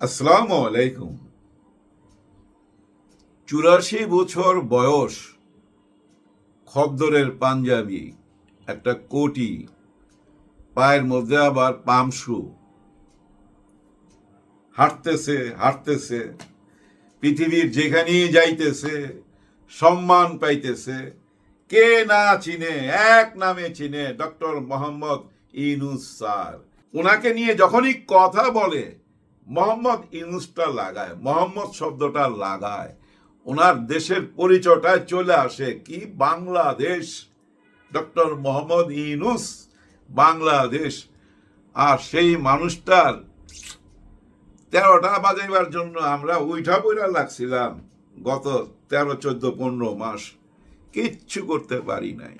আসসালামু আলাইকুম। চুরাশি বছর বয়স খদ্দরের পাঞ্জাবি, একটা কোটি, পায়ের মধ্যে আবার পামশু হাঁটতেছে হাঁটতেছে, পৃথিবীর যেখানেই যাইতেছে, সম্মান পাইতেছে, কে না চিনে, এক নামে চিনে ডক্টর মোহাম্মদ ইনুস স্যার। ওনাকে নিয়ে যখনই কথা বলে মোহাম্মদ ইনুসটা লাগায়, মোহাম্মদ শব্দটা লাগায়, ওনার দেশের পরিচয়টায় চলে আসে কি? বাংলাদেশ, ডক্টর মোহাম্মদ ইনুস বাংলাদেশ। আর সেই মানুষটার তেরোটা বাজাইবার জন্য আমরা উইঠা বইরা লাগছিলাম গত তেরো, চোদ্দ, পনেরো মাস। কিচ্ছু করতে পারি নাই।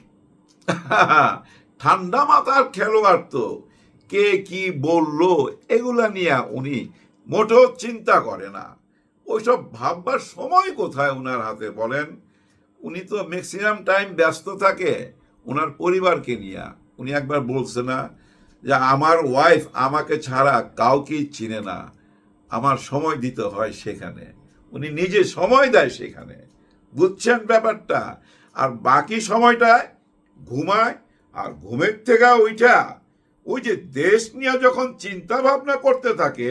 ঠান্ডা মাথার খেলোয়াড় তো। কে কি বলল, এগুলা নিয়ে উনি মোটেও চিন্তা করে না। ওইসব ভাববার সময় কোথায় ওনার হাতে বলেন? উনি তো ম্যাক্সিমাম টাইম ব্যস্ত থাকে ওনার পরিবারকে নিয়ে। উনি একবার বলছে না যে, আমার ওয়াইফ আমাকে ছাড়া কাউকেই চিনে না। আমার সময় দিতে হয় সেখানে। উনি নিজে সময় দেয় সেখানে। বুঝছেন ব্যাপারটা? আর বাকি সময়টায় ঘুমায় আর ঘুমের থেকে ওইটা ওই যে দেশ নিয়ে যখন চিন্তা ভাবনা করতে থাকে,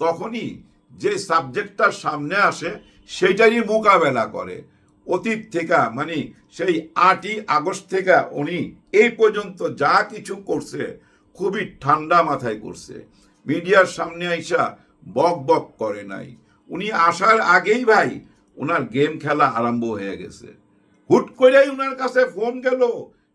তখনই যে সাবজেক্টটা সামনে আসে, সেইটারই মোকাবেলা করে। অতীত থেকে মানে সেই আটই আগস্ট থেকে উনি এই পর্যন্ত যা কিছু করছে, খুবই ঠান্ডা মাথায় করছে। মিডিয়ার সামনে আইসা বক বক করে নাই। উনি আসার আগেই ভাই ওনার গেম খেলা আরম্ভ হয়ে গেছে। হুট করেই ওনার কাছে ফোন গেল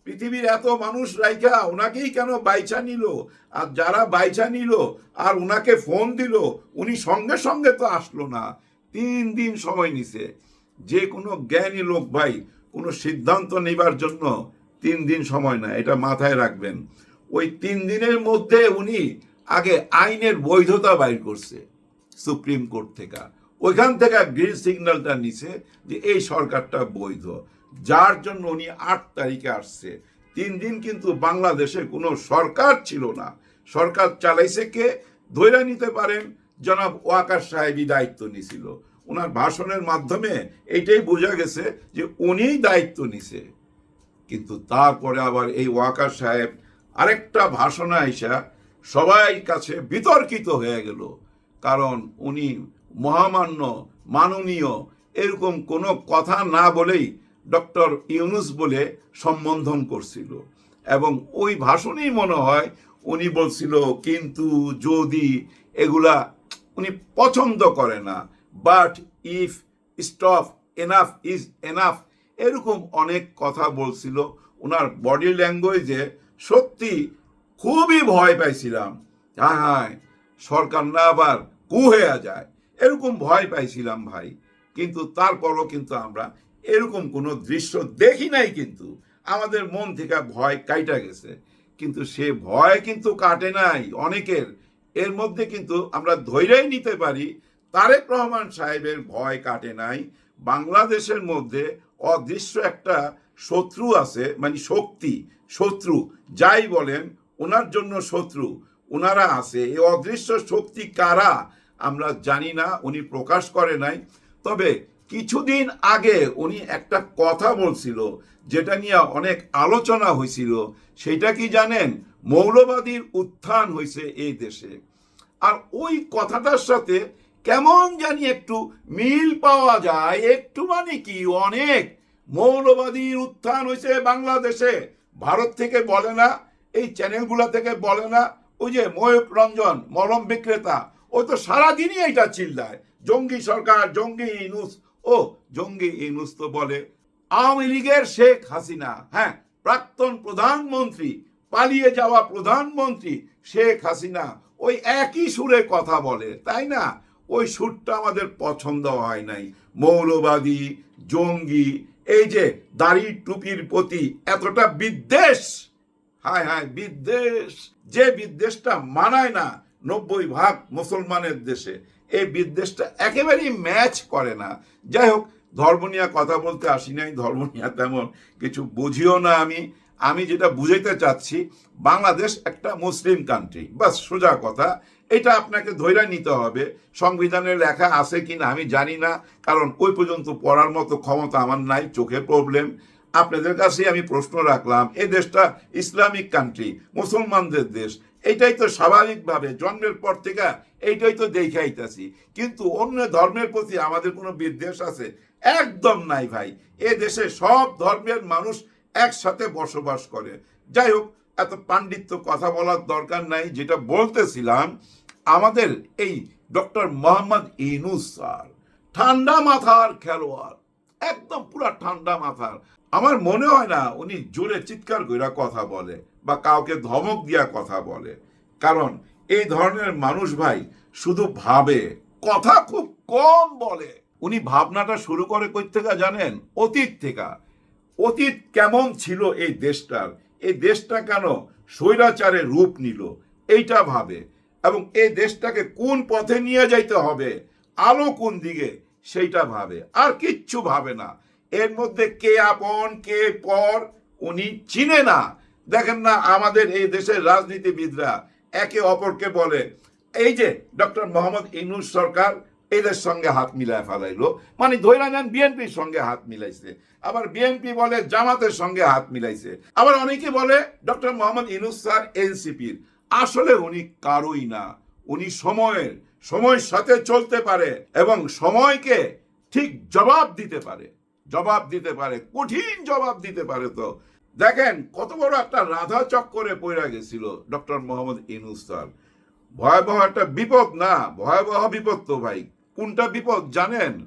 পৃথিবীর এত মানুষ রাইখা ওনাকেই কেন বাইচা নিল? আর যারা বাইচা নিল আর ওনাকে ফোন দিল, উনি সঙ্গে সঙ্গে তো আসলো না। তিন দিন সময় নিছে। যে কোনো জ্ঞানী লোক ভাই, কোনো সিদ্ধান্ত নেবার জন্য তিন দিন সময় না এটা মাথায় রাখবেন। ওই তিন দিনের মধ্যে উনি আগে আইনের বৈধতা বাইর করছে সুপ্রিম কোর্ট থেকে। ওইখান থেকে গ্রিন সিগন্যালটা নিছে যে এই সরকারটা বৈধ। যার জন্য উনি আট তারিখে আসছে। তিন দিন কিন্তু বাংলাদেশে কোনো সরকার ছিল না। সরকার চালাইছে কে? ধৈর্য নিতে পারেন, জনাব ওয়াকার সাহেবই দায়িত্ব নিছিল। ওনার ভাষণের মাধ্যমে এইটাই বোঝা গেছে যে উনিই দায়িত্ব নিছে। কিন্তু তারপরে আবার এই ওয়াকার সাহেব আরেকটা ভাষণে আইসা সবাই কাছে বিতর্কিত হয়ে গেল। কারণ উনি মহামান্য, মাননীয়, এরকম কোনো কথা না বলেই ডক্টর ইউনুস বলে সম্বোধন করছিল। এবং ওই ভাষণেই মনে হয় উনি বলছিল, কিন্তু যদি এগুলা উনি পছন্দ করে না but if stop enough is enough এরকম অনেক কথা বলছিল। ওনার বডি ল্যাঙ্গুয়েজে সত্যি খুবই ভয় পাইছিলাম। হ্যাঁ হ্যাঁ সরকার না আবার কু হয়ে যায়। এরকম ভয় পাইছিলাম ভাই। কিন্তু তারপরও কিন্তু আমরা এরকম কোনো দৃশ্য দেখি নাই কিন্তু। আমাদের মন থেকে ভয় কাইটা গেছে। কিন্তু সে ভয় কিন্তু কাটে নাই অনেকের। এর মধ্যে কিন্তু আমরা ধৈর্যই নিতে পারি, তারেক রহমান সাহেবের ভয় কাটে নাই। বাংলাদেশের মধ্যে অদৃশ্য একটা শত্রু আছে মানে শক্তি, শত্রু, যাই বলেন, ওনার জন্য শত্রু, ওনারা আছে। এই অদৃশ্য শক্তি কারা, আমরা জানি না, উনি প্রকাশ করে নাই। তবে কিছুদিন আগে উনি একটা কথা বলছিল, যেটা নিয়ে অনেক আলোচনা হয়েছিল। সেটা কি জানেন? মৌলবাদীর উত্থান হয়েছে এই দেশে। আর ওই কথাটার সাথে কেমন জানি একটু মিল পাওয়া যায়, একটু মানে কি অনেক মৌলবাদীর উত্থান হয়েছে বাংলাদেশে। ভারত থেকে বলে না, এই চ্যানেলগুলো থেকে বলে না। ওই যে ময়ূক রঞ্জন, মলম বিক্রেতা, ও তো সারাদিনই এটা চিল্লায়। জঙ্গি সরকার, জঙ্গি ইনুস ও জঙ্গি ইনুস তো বলে, আওয়ামী লীগের শেখ হাসিনা হ্যাঁ প্রাক্তন প্রধানমন্ত্রী, পালিয়ে যাওয়া প্রধানমন্ত্রী শেখ হাসিনা, ওই একই সুরে কথা বলে, তাই না? ওই সুরটা আমাদের পছন্দ হয় নাই। মৌলবাদী, জঙ্গি, এই যে দাড়ি টুপির প্রতি এতটা বিদ্বেষ, হায় হায় বিদ্বেষ, যে বিদ্বেষটা মানায় না নব্বই ভাগ মুসলমানের দেশে এই বিদ্বেষটা একেবারেই ম্যাচ করে না। যাই হোক, ধর্ম নিয়ে কথা বলতে আসি নাই, ধর্ম নিয়ে তেমন কিছু বুঝিও না আমি। আমি যেটা বুঝাইতে চাচ্ছি, বাংলাদেশ একটা মুসলিম কান্ট্রি বাস, সোজা কথা। এটা আপনাকে ধৈর্য নিতে হবে, সংবিধানে লেখা আছে কিনা আমি জানি না, কারণ ওই পর্যন্ত পড়ার মতো ক্ষমতা আমার নাই, চোখের প্রবলেম আপনাদের কাছে আমি প্রশ্ন রাখলাম, এ দেশটা ইসলামিক কান্ট্রি মুসলমানদের দেশ। এইটাই তো স্বাভাবিকভাবে, জন্মের পর থেকে এইটাই তো দেখাইতেছি কিন্তু অন্য ধর্মের প্রতি আমাদের কোনো বিদ্বেষ আছে? একদম নাই ভাই। এ দেশে সব ধর্মের মানুষ একসাথে বসবাস করে। যাই হোক, এত পাণ্ডিত্য কথা বলার দরকার নাই। যেটা বলতেছিলাম, আমাদের এই ডক্টর মোহাম্মদ ইনুস স্যার, ঠান্ডা মাথার খেলোয়াড়, একদম পুরা ঠান্ডা মাথার। আমার মনে হয় না উনি জোরে চিৎকার কইরা কথা বলে। বা কাউকে ধমক দিয়া কথা বলে। কারণ এই ধরনের মানুষ ভাই শুধু ভাবে, কথা খুব কম বলে। উনি ভাবনাটা শুরু করে কই থেকে জানেন? অতীত থেকে। অতীত কেমন ছিল এই দেশটার? এই দেশটা কেন স্বৈরাচারের রূপ নিল? এইটা ভাবে। এবং এই দেশটাকে কোন পথে নিয়ে যাইতে হবে? আলো কোন দিকে? সেইটা ভাবে। আর কিচ্ছু ভাবে না। এর মধ্যে কে আপন, কে পর, উনি চিনে না। দেখেন না, আমাদের এই দেশের রাজনীতিবিদরা একে অপরকে বলে, এই যে ডক্টর মোহাম্মদ ইনুস সরকার এদের সঙ্গে হাত মিলায় ফেলাইলো। মানে ধৈরা নেন, বিএনপির সঙ্গে হাত মিলাইছে। আবার বিএনপি বলে জামাতের সঙ্গে হাত মিলাইছে। আবার অনেকে বলে, ডক্টর মোহাম্মদ ইনুস স্যার এনসিপির। আসলে উনি কারোই না। উনি সময়ের সময়ের সাথে চলতে পারে এবং সময়কে ঠিক জবাব দিতে পারে। জবাব দিতে পারে, কঠিন জবাব দিতে পারে তো। দেখেন, কত বড় একটা রাধা চক্করে পড়ে গেছিল ডক্টর মোহাম্মদ ইনুস স্যার। ভয়াবহ একটা বিপদ না, ভয়াবহ বিপদ তো ভাই। কোনটা বিপদ জানেন?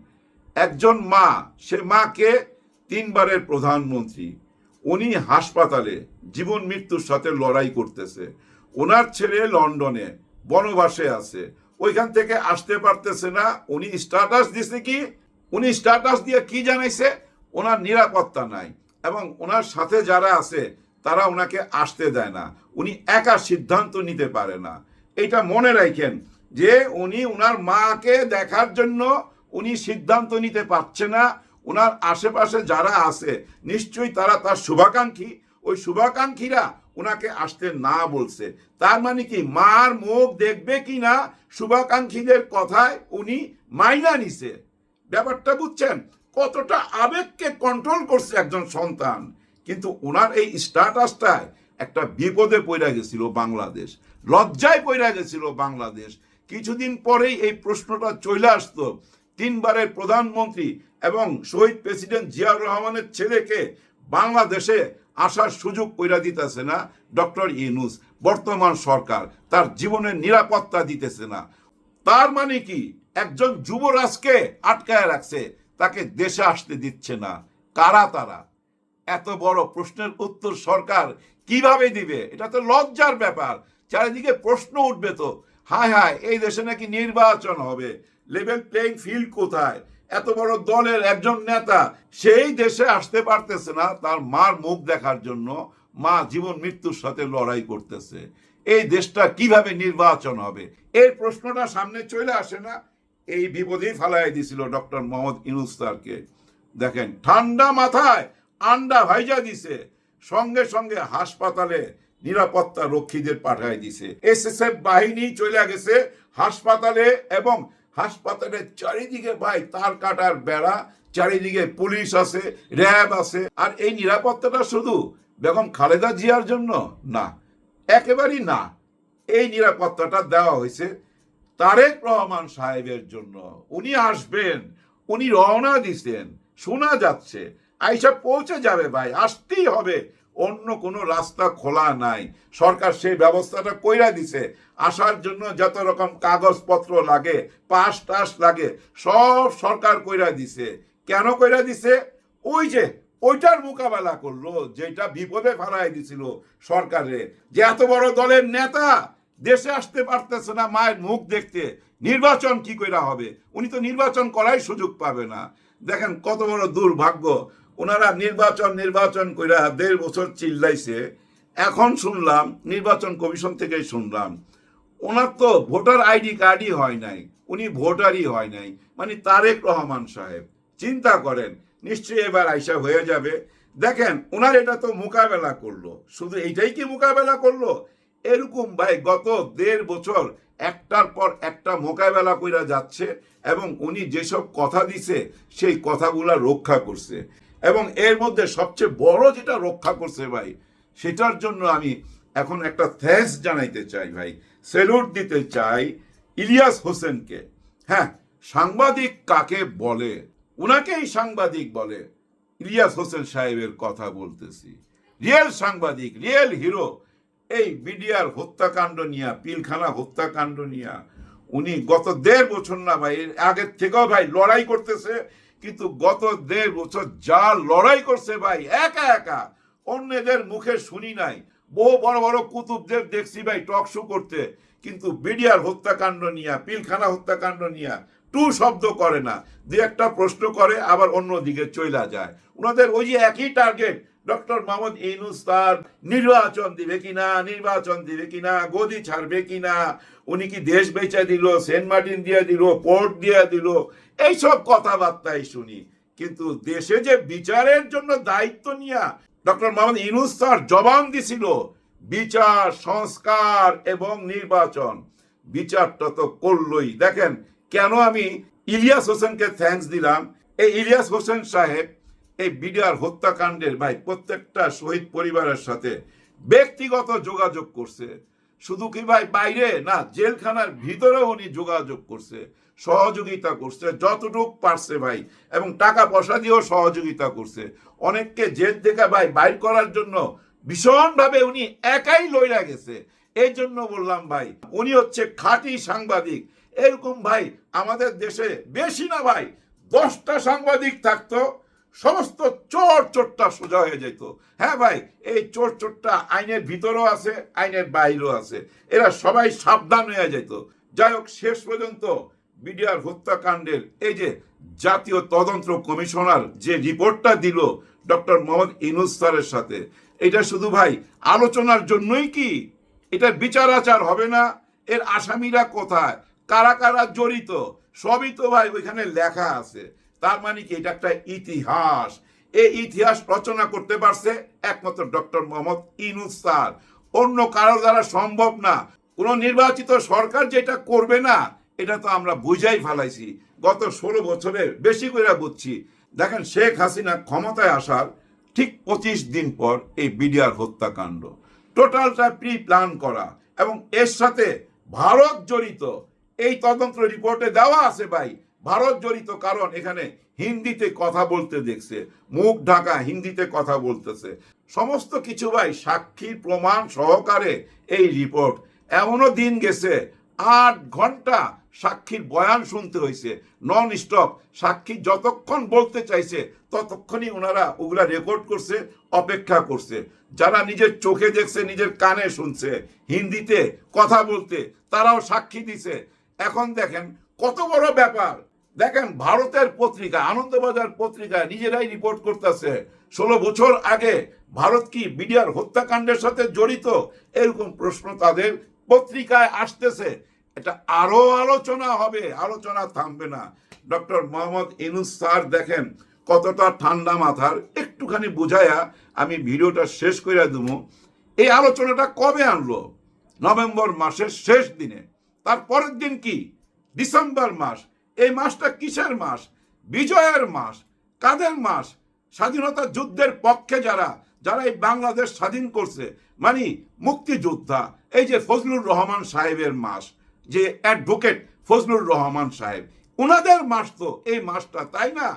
একজন মা, সে মাকে তিনবারের প্রধানমন্ত্রী। উনি হাসপাতালে জীবন মৃত্যুর সাথে লড়াই করতেছে। ওনার ছেলে লন্ডনে, বনবাসে আছে। ওইখান থেকে আসতে পারতেছে না। উনি স্ট্যাটাস দিছে কি? উনি স্ট্যাটাস দিয়ে কি জানাইছে? ওনার নিরাপত্তা নাই। এবং ওনার সাথে যারা আছে, তারা ওনাকে আসতে দেয় না। উনি একা সিদ্ধান্ত নিতে পারে না। এটা মনে রাখেন যে উনি ওনার মাকে দেখার জন্য উনি সিদ্ধান্ত নিতে পারছে না। ওনার আশেপাশে যারা আছে, নিশ্চয়ই তারা তার শুভাকাঙ্ক্ষী। ওই শুভাকাঙ্ক্ষীরা ওনাকে আসতে না বলছে। তার মানে কি, মার মুখ দেখবে কি না, শুভাকাঙ্ক্ষীদের কথায় উনি মাইনা নিছে। ব্যাপারটা বুঝছেন? কতটা আবেগকে কন্ট্রোল করছে একজন সন্তান। কিন্তু ওনার এই স্ট্যাটাসটায় একটা বিপদে পড়ে গেছিল বাংলাদেশ, লজ্জায় পড়ে গেছিল বাংলাদেশ। কিছুদিন পরেই এই প্রশ্নটা চলে আসতো তিনবারের প্রধানমন্ত্রী এবং শহীদ প্রেসিডেন্ট জিয়াউর রহমানের ছেলেকে বাংলাদেশে আসার সুযোগ কইরা দিতেছে না ডক্টর ইনুস বর্তমান সরকার তার জীবনের নিরাপত্তা দিতেছে না। তার মানে কি? একজন যুবরাজকে আটকায় রাখছে। তাকে দেশে আসতে দিচ্ছে না। কারা তারা? এত বড় প্রশ্নের উত্তর সরকার কীভাবে দিবে? এটা তো লজ্জার ব্যাপার। চারিদিকে প্রশ্ন উঠবে তো। হায় হায়, এই দেশে নাকি নির্বাচন হবে? লেভেল প্লেইং ফিল্ড কোথায়? এত বড় দলের একজন নেতা সেই দেশে আসতে পারতেছে না তার মার মুখ দেখার জন্য। মা জীবন মৃত্যুর সাথে লড়াই করতেছে। এই দেশটা কীভাবে নির্বাচন হবে? এই প্রশ্নটা সামনে চলে আসে না। এই বিপদেই ফালাই দিছিল ডক্টর মোহাম্মদ ইনুস স্যারকে। দেখেন, ঠান্ডা মাথায় আন্ডা ভাইজা দিছে, সঙ্গে সঙ্গে হাসপাতালে নিরাপত্তা রক্ষীদের পাঠায় দিছে। এসএসএফ বাহিনী চলে গেছে হাসপাতালে এবং হাসপাতালের চারিদিকে ভাই তার কাটার বেড়া, চারিদিকে পুলিশ আছে, র্যাব আছে। আর এই নিরাপত্তাটা শুধু বেগম খালেদা জিয়ার জন্য না, একেবারেই না, এই নিরাপত্তাটা দেওয়া হয়েছে। তারেক রহমান সাহেবের জন্য। উনি আসবেন, উনি রওনা দিছেন, শোনা যাচ্ছে। আইসা পৌঁছে যাবে ভাই, আসতেই হবে। অন্য কোনো রাস্তা খোলা নাই। সরকার সেই ব্যবস্থাটা কইরা দিছে। আসার জন্য যত রকম কাগজপত্র লাগে, পাস টাস লাগে, সব সরকার কইরা দিছে। কেন কইরা দিছে? ওই যে, ওইটার মোকাবেলা করল, যেটা বিপদে ফেলাই দিছিল সরকারে। যে এত বড় দলের নেতা দেশে আসতে পারতেছে না, মায়ের মুখ দেখতে। নির্বাচন কি কইরা হবে? উনি তো নির্বাচন করাই সুযোগ পাবে না। দেখেন কত বড় দুর্ভাগ্য। ওনারা নির্বাচন নির্বাচন কইরা দেড় বছর চিল্লাইছে। এখন শুনলাম, নির্বাচন কমিশন থেকেই শুনলাম। ওনার তো ভোটার আইডি কার্ডই হয় নাই। উনি ভোটারই হয় নাই। মানে তারেক রহমান সাহেব, চিন্তা করেন, নিশ্চয়ই এবার আইসা হয়ে যাবে। দেখেন ওনার এটা তো মোকাবেলা করল। শুধু এইটাই কি মোকাবেলা করল? এরকম ভাই গত দেড় বছর একটার পর একটা মোকাবেলা কইরা যাচ্ছে এবং উনি যেসব কথা দিছে, সেই কথাগুলা রক্ষা করছে। এবং এর মধ্যে সবচেয়ে বড় যেটা রক্ষা করছে ভাই, সেটার জন্য আমি এখন একটা থ্যাঙ্কস জানাইতে চাই ভাই। সেলুট দিতে চাই ইলিয়াস হোসেনকে। হ্যাঁ সাংবাদিক কাকে বলে? উনাকেই সাংবাদিক বলে। ইলিয়াস হোসেন সাহেবের কথা বলতেছি। রিয়েল সাংবাদিক, রিয়েল হিরো। এই বিডিআর হত্যাকাণ্ড নিয়া, পিলখানা হত্যাকাণ্ড নিয়া, উনি গত দেড় বছর না ভাই আগের থেকেও ভাই লড়াই করতেছে, কিন্তু গত দেড় বছর যা লড়াই করছে ভাই, একা একা, অন্যদের মুখে শুনি নাই। বহু বড় বড় কুতুবদের দেখছি ভাই টক শো করতে, কিন্তু বিডিআর হত্যাকাণ্ড নিয়া, পিলখানা হত্যাকাণ্ড নিয়া টু শব্দ করে না। দু একটা প্রশ্ন করে, আবার অন্যদিকে চইলা যায়। ওনাদের ওই যে একই টার্গেট ডক্টর মোহাম্মদ ইনুস তার নির্বাচন দিবে কিনা, নির্বাচন দিবে কিনা, গদি ছাড়বে কিনা, উনি কি দেশ বেচে দিল, সেন্ট মার্টিন দিয়ে দিল, পোর্ট দিয়ে দিল, এইসব কথাবার্তাই শুনি। কিন্তু দেশে যে বিচারের জন্য দায়িত্ব নিয়া ডক্টর মোহাম্মদ ইনুস তার জবান দিছিল, বিচার, সংস্কার এবং নির্বাচন, বিচারটা তো করলই। দেখেন, কেন আমি ইলিয়াস হোসেনকে থ্যাঙ্কস দিলাম? এই ইলিয়াস হোসেন সাহেব এই বিডিআর হত্যাকাণ্ডের ভাই প্রত্যেকটা শহীদ পরিবারের সাথে ব্যক্তিগত যোগাযোগ করছে। শুধু কি ভাই বাইরে? না, জেলখানার ভিতরেও উনি যোগাযোগ করছে, সহযোগিতা করছে, যতটুক পারছে ভাই। এবং টাকা পয়সা দিয়েও সহযোগিতা করছে। অনেককে জেল থেকে ভাই বাইর করার জন্য ভীষণভাবে উনি একাই লইরা গেছে। এই জন্য বললাম ভাই, উনি হচ্ছে খাঁটি সাংবাদিক। এরকম ভাই আমাদের দেশে বেশি না ভাই, দশটা সাংবাদিক থাকতো। সমস্ত চোর চোরটা সোজা হয়ে যেত। হ্যাঁ ভাই, এই চোর চোরটা আইনের ভিতরেও আছে, আইনের বাইরেও আছে। এরা সবাই সাবধান হয়ে যেত। যাই হোক, শেষ পর্যন্ত বিডিআর হত্যাকাণ্ডের এই যে জাতীয় তদন্ত কমিশনার যে রিপোর্টটা দিল ডক্টর মোহাম্মদ ইনুস স্যারের সাথে, এটা শুধু ভাই আলোচনার জন্যই কি? এটা বিচার আচার হবে না? এর আসামিরা কোথায়? কারা কারা জড়িত? সবই তো ভাই ওইখানে লেখা আছে। তার মানে কি? এটা একটা ইতিহাস। এই ইতিহাস রচনা করতে পারছে একমাত্র ডক্টর মোহাম্মদ ইনুস স্যার। অন্য কারও দ্বারা সম্ভব না। কোন নির্বাচিত সরকার যেটা করবে না, এটা তো আমরা বুঝাই ফেলাইছি। গত ষোলো বছরের বেশি করে বুঝছি। দেখেন, শেখ হাসিনা ক্ষমতায় আসার ঠিক পঁচিশ দিন পর এই বিডিআর হত্যাকাণ্ড। টোটালটা প্রি প্ল্যান করা। এবং এর সাথে ভারত জড়িত। এই তদন্ত রিপোর্টে দেওয়া আছে ভাই ভারত জড়িত কারণ এখানে হিন্দিতে কথা বলতে দেখছে, মুখ ঢাকা হিন্দিতে কথা বলতেছে। সমস্ত কিছু ভাই সাক্ষীর প্রমাণ সহকারে এই রিপোর্ট এমনও দিন গেছে, আট ঘণ্টা সাক্ষীর বয়ান শুনতে হয়েছে নন স্টপ সাক্ষী যতক্ষণ বলতে চাইছে, ততক্ষণই ওনারা ওগুলা রেকর্ড করছে, অপেক্ষা করছে। যারা নিজের চোখে দেখছে, নিজের কানে শুনছে, হিন্দিতে কথা বলতে, তারাও সাক্ষী দিছে। এখন দেখেন কত বড় ব্যাপার। দেখেন ভারতের পত্রিকা, আনন্দবাজার পত্রিকা নিজেরাই রিপোর্ট করতেছে, ষোলো বছর আগে ভারত কি বিডিআর হত্যাকাণ্ডের সাথে জড়িত? এরকম প্রশ্ন তাদের পত্রিকায় আসতেছে। এটা আরও আলোচনা হবে, আলোচনা থামবে না। ডক্টর মোহাম্মদ ইনুস স্যার দেখেন কতটা ঠান্ডা মাথার। একটুখানি বুঝায়া আমি ভিডিওটা শেষ করে দেবো। এই আলোচনাটা কবে আনলো? নভেম্বর মাসের শেষ দিনে। তার পরের দিন কি? ডিসেম্বর মাস। এই মাসটা কিসের মাস? বিজয়ের মাস। কাদের মাস? স্বাধীনতা যুদ্ধের পক্ষে যারা যারা এই বাংলাদেশ স্বাধীন করছে মানে মুক্তিযোদ্ধা, এই যে ফজলুর রহমান সাহেবের মাস, যে অ্যাডভোকেট ফজলুর রহমান সাহেব ওনাদের মাস তো এই মাসটা, তাই না?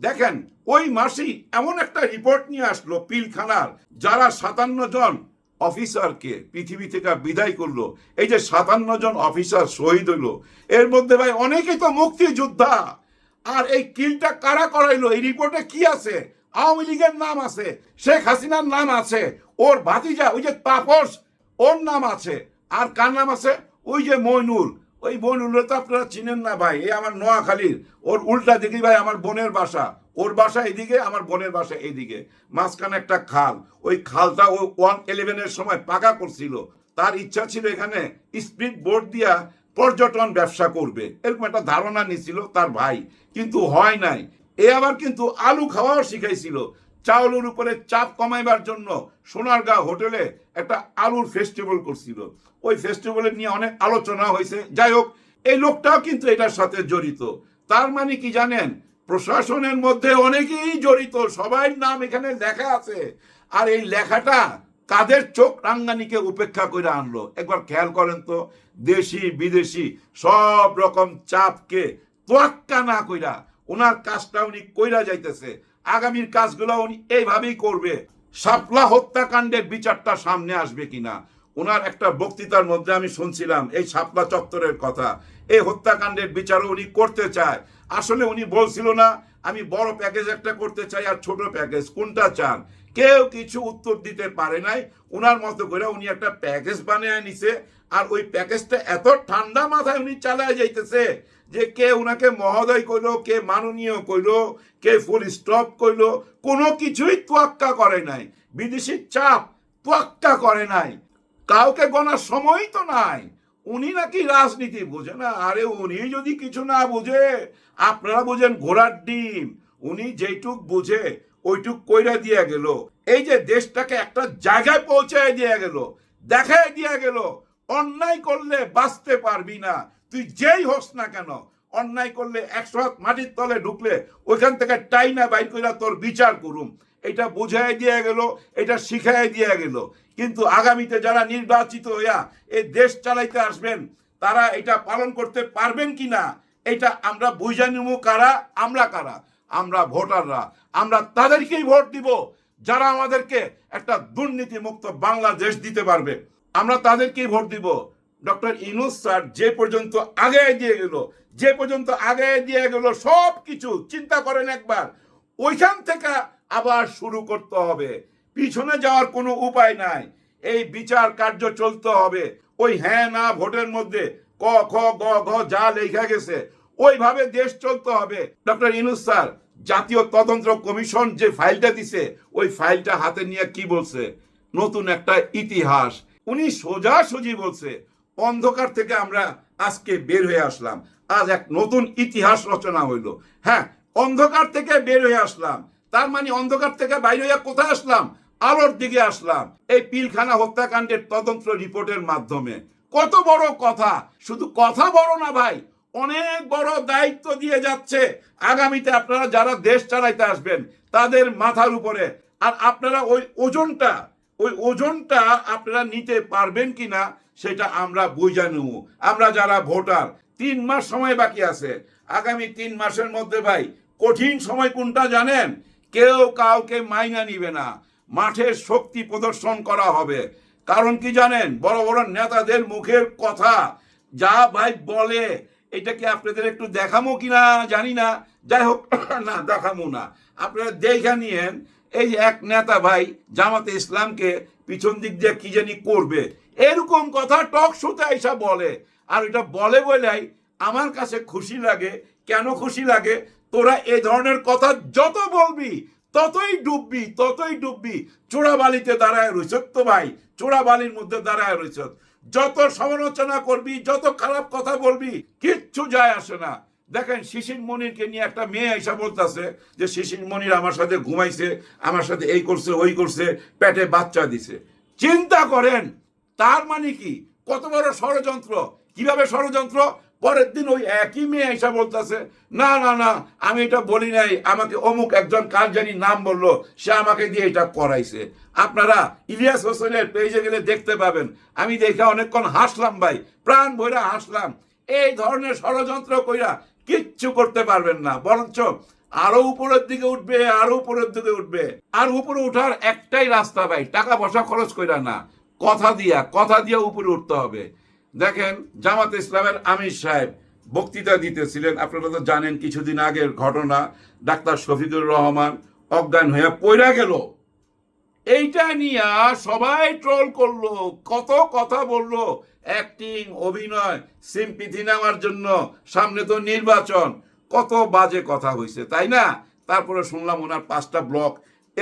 দেখেন, ওই মাসেই এমন একটা রিপোর্ট নিয়ে আসলো পিলখানার, যারা সাতান্ন জন অফিসারকে পৃথিবী থেকে বিদায় করল। এই যে সাতান্ন জন অফিসার শহীদ হইল, এর মধ্যে ভাই অনেকেই তো মুক্তিযোদ্ধা। আর এই কিলটা কারা করাইলো? এই রিপোর্টে কি আছে? আওয়ামী লীগের নাম আছে, শেখ হাসিনার নাম আছে, ওর ভাতিজা, ওই যে তাপস, ওর নাম আছে। আর কার নাম আছে? ওই যে মইনুল। ওই বোন মইনুল তো আপনারা চিনেন না ভাই, এই আমার নোয়াখালীর। ওর উল্টা দিকে ভাই আমার বোনের বাসা। ওর বাসা এদিকে, আমার বোনের বাসা এইদিকে মাঝখানে একটা খাল। ওই খালটা ও ওয়ান ইলেভেনের সময় পাকা করছিল। তার ইচ্ছা ছিল এখানে স্পিড বোর্ড দিয়া পর্যটন ব্যবসা করবে। এরকম একটা ধারণা নিছিল তার ভাই, কিন্তু হয় নাই। এ আবার কিন্তু আলু খাওয়াও শিখাইছিল। চাউলের উপরে চাপ কমাইবার জন্য সোনারগাঁ হোটেলে একটা আলুর ফেস্টিভ্যাল করছিল। ওই ফেস্টিভ্যালের নিয়ে অনেক আলোচনা হয়েছে। যাই হোক, এই লোকটাও কিন্তু এটার সাথে জড়িত। তার মানে কি জানেন? প্রশাসনের মধ্যে অনেকেই জড়িত। সবার নাম এখানে লেখা আছে। আর এই লেখাটা কাদের চোখ রাঙ্গানিকে উপেক্ষা করে আনলো। একবার খেয়াল করেন তো, দেশি, বিদেশি সব রকম চাপকে তোয়াক্কা না কইরা ওনার কাজটা উনি কইরা যাইতেছে। আগামীর কাজগুলো উনি এইভাবেই করবে। শাপলা হত্যাকাণ্ডের বিচারটা সামনে আসবে কিনা? ওনার একটা বক্তৃতার মধ্যে আমি শুনছিলাম, এই শাপলা চত্বরের কথা। এই হত্যাকাণ্ডের বিচারও উনি করতে চায়। আসলে উনি বলছিল না, আমি বড় প্যাকেজ একটা করতে চাই আর ছোট প্যাকেজ। কোনটা চান? কেউ কিছু উত্তর দিতে পারে নাই। ওনার মতো করে উনি একটা প্যাকেজ বানিয়ে নিছে। আর ওই প্যাকেজটা এত ঠান্ডা মাথায় উনি চালায় যাইতেছে। যে কে ওনাকে মহোদয় কইলো কে মাননীয় কইলো কে ফুল স্টপ কইলো কোনো কিছুই তোয়াক্কা করে নাই। বিদেশি চাপ তোয়াক্কা করে নাই। কাউকে গণার সময় তো নাই। উনি নাকি রাজনীতি বোঝে না। আরে উনি যদি কিছু না বুঝে, আপনারা বুঝেন ঘোড়ার ডিম। উনি যেইটুক বুঝে, ওইটুক কইরা দিয়ে গেল। এই যে দেশটাকে একটা জায়গায় পৌঁছায় দিয়ে গেল, দেখায় দিয়ে গেল, অন্যায় করলে বাঁচতে পারবি না। তুই যেই হোস না কেন, অন্যায় করলে একশো হাত মাটির তলে ঢুকলে ওইখান থেকে টাইনা বাইর কইরা তোর বিচার করুম। এটা বুঝাই দিয়ে গেল, এটা শিখাই দিয়ে গেল। কিন্তু আগামীতে যারা নির্বাচিত হইয়া এই দেশ চালাইতে আসবেন, তারা এটা পালন করতে পারবেন কি না এটা আমরা বুঝা নিব কারা, আমরা কারা? আমরা ভোটাররা। আমরা তাদেরকেই ভোট দিব, যারা আমাদেরকে একটা দুর্নীতি মুক্ত বাংলাদেশ দিতে পারবে। আমরা তাদেরকেই ভোট দিব। ডক্টর ইনুস স্যার যে পর্যন্ত আগে দিয়ে গেল, যে পর্যন্ত আগে দিয়ে গেল, সব কিছু চিন্তা করেন একবার। ওইখান থেকে আবার শুরু করতে হবে। পিছনে যাওয়ার কোনো উপায় নাই। এই বিচার কার্য চলতে হবে। ওই হ্যাঁ না ভোটের মধ্যে ক, খ, গ, ঘ, যা লেখা গেছে, ওইভাবে দেশ চলতে হবে। ডক্টর ইনুস স্যার, জাতীয় তদন্ত কমিশন যে ফাইলটা দিছে, ওই ফাইলটা হাতে নিয়ে কি বলছে? নতুন একটা ইতিহাস। উনি সোজাসুজি বলছে অন্ধকার থেকে আমরা আজকে বের হয়ে আসলাম। আজ এক নতুন ইতিহাস রচনা হইল। হ্যাঁ অন্ধকার থেকে বের হয়ে আসলাম। তার মানে অন্ধকার থেকে বাইরে হয়ে কোথায় আসলাম? আলোর দিকে আসলাম। এই পিলখানা হত্যাকাণ্ডের তদন্ত রিপোর্টের মাধ্যমে। কত বড় কথা! শুধু কথা বড় না ভাই, অনেক বড় দায়িত্ব দিয়ে যাচ্ছে। আগামীতে আপনারা যারা দেশ চালাইতে আসবেন, তাদের মাথার উপরে। আর আপনারা ওই ওজনটা ওই ওজনটা আপনারা নিতে পারবেন কিনা সেটা আমরা বুঝা নেব। আমরা যারা ভোটার, তিন মাস সময় বাকি আছে। আগামী তিন মাসের মধ্যে ভাই, কঠিন সময় কোনটা জানেন? কেউ কাউকে মাইনা নিবে না। মাঠের শক্তি প্রদর্শন করা হবে। কারণ কি জানেন? বড় বড় নেতাদের মুখের কথা যা ভাই বলে, এটা কি আপনাদের একটু দেখামো কিনা জানি না। যাই হোক, না, দেখামো না। আপনারা দেখা নিয়েন। এই এক নেতা ভাই, জামাতে ইসলামকে পিছন দিক দিয়ে কি জানি করবে। এরকম কথা টক শোতে এসা বলে। আর এটা বলে বলেই আমার কাছে খুশি লাগে। কেন খুশি লাগে? তোরা এই ধরনের কথা যত বলবি, ততই ডুববি ততই ডুববি। চোরাবালিতে দাঁড়ায় রয়েছ তো ভাই চোরাবালির মধ্যে দাঁড়ায় রয়েছ যত সমালোচনা করবি, যত খারাপ কথা বলবি, কিচ্ছু যায় আসে না। দেখেন, শিশির মনিরকে নিয়ে একটা মেয়ে এসে বলতেছে যে, শিশির মনির আমার সাথে ঘুমাইছে, আমার সাথে এই করছে, ওই করছে, পেটে বাচ্চা দিছে। চিন্তা করেন তার মানে কি? কত বড় ষড়যন্ত্র? কীভাবে ষড়যন্ত্র? পরের দিন ওই একই মেয়ে এসে বলতেছে, না না না, আমি এটা বলি নাই। আমাকে অমুক একজন কার জানি নাম বলল, সে আমাকে দিয়ে এটা করাইছে। আপনারা ইলিয়াস হোসেনের পেজে গেলে দেখতে পাবেন। আমি দেখে অনেকক্ষণ হাসলাম ভাই, প্রাণ ভৈরা হাসলাম। এই ধরনের ষড়যন্ত্র কইরা কিচ্ছু করতে পারবেন না। বরঞ্চ আরও উপরের দিকে উঠবে, আরও উপরের দিকে উঠবে। আর উপরে উঠার একটাই রাস্তা ভাই, টাকা পয়সা খরচ কইরা না। কথা দিয়া কথা দিয়া উপরে উঠতে হবে। দেখেন, জামাত ইসলামের আমির সাহেব বক্তৃতা দিতেছিলেন। আপনারা তো জানেন, কিছুদিন আগের ঘটনা, ডাক্তার শফিকুর রহমান অজ্ঞান হয়ে পইরা গেল। এইটা নিয়ে সবাই ট্রোল করল, কত কথা বলল। অ্যাক্টিং অভিনয় সিম্পিথি নেওয়ার জন্য, সামনে তো নির্বাচন। কত বাজে কথা হয়েছে তাই না? তারপরে শুনলাম ওনার পাঁচটা ব্লক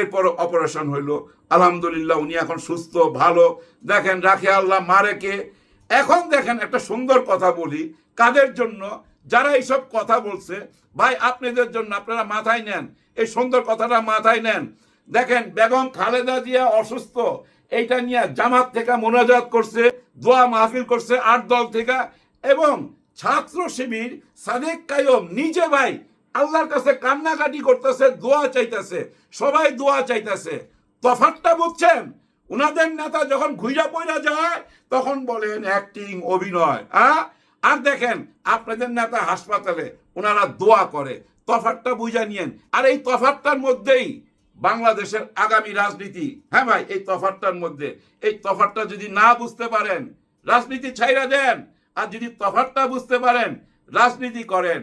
এরপর অপারেশন হইল। আলহামদুলিল্লাহ, উনি এখন সুস্থ, ভালো। দেখেন, রাখে আল্লাহ, মারে কে? এখন দেখেন, একটা সুন্দর কথা বলি, কাদের জন্য? যারা এইসব কথা বলছে, ভাই, আপনাদের জন্য, আপনারা মাথায় নেন, এই সুন্দর কথাটা মাথায় নেন। দেখেন, বেগম খালেদা জিয়া অসুস্থ, এইটা নিয়ে জামাত থেকে মোনাজাত করছে, দোয়া মাহফিল করছে আট দল থেকে, এবং ছাত্র শিবির সাদেক কায়ম, নিজে ভাই আল্লাহর কাছে কান্নাকাটি করতেছে, দোয়া চাইতেছে, সবাই দোয়া চাইতেছে। তফাতটা বুঝছেন? উনাদের নেতা যখন ঘুইরা পয়রা যায়, তখন বলেন অ্যাক্টিং অভিনয় হ্যাঁ? আর দেখেন, আপনাদের নেতা হাসপাতালে ওনারা দোয়া করে। তফাতটা বুঝা নিয়েন। আর এই তফাতটার মধ্যেই বাংলাদেশের আগামী রাজনীতি হ্যাঁ ভাই, এই তফাতটার মধ্যে। এই তফাতটা যদি না বুঝতে পারেন, রাজনীতি ছাইরা দেন। আর যদি তফাতটা বুঝতে পারেন, রাজনীতি করেন।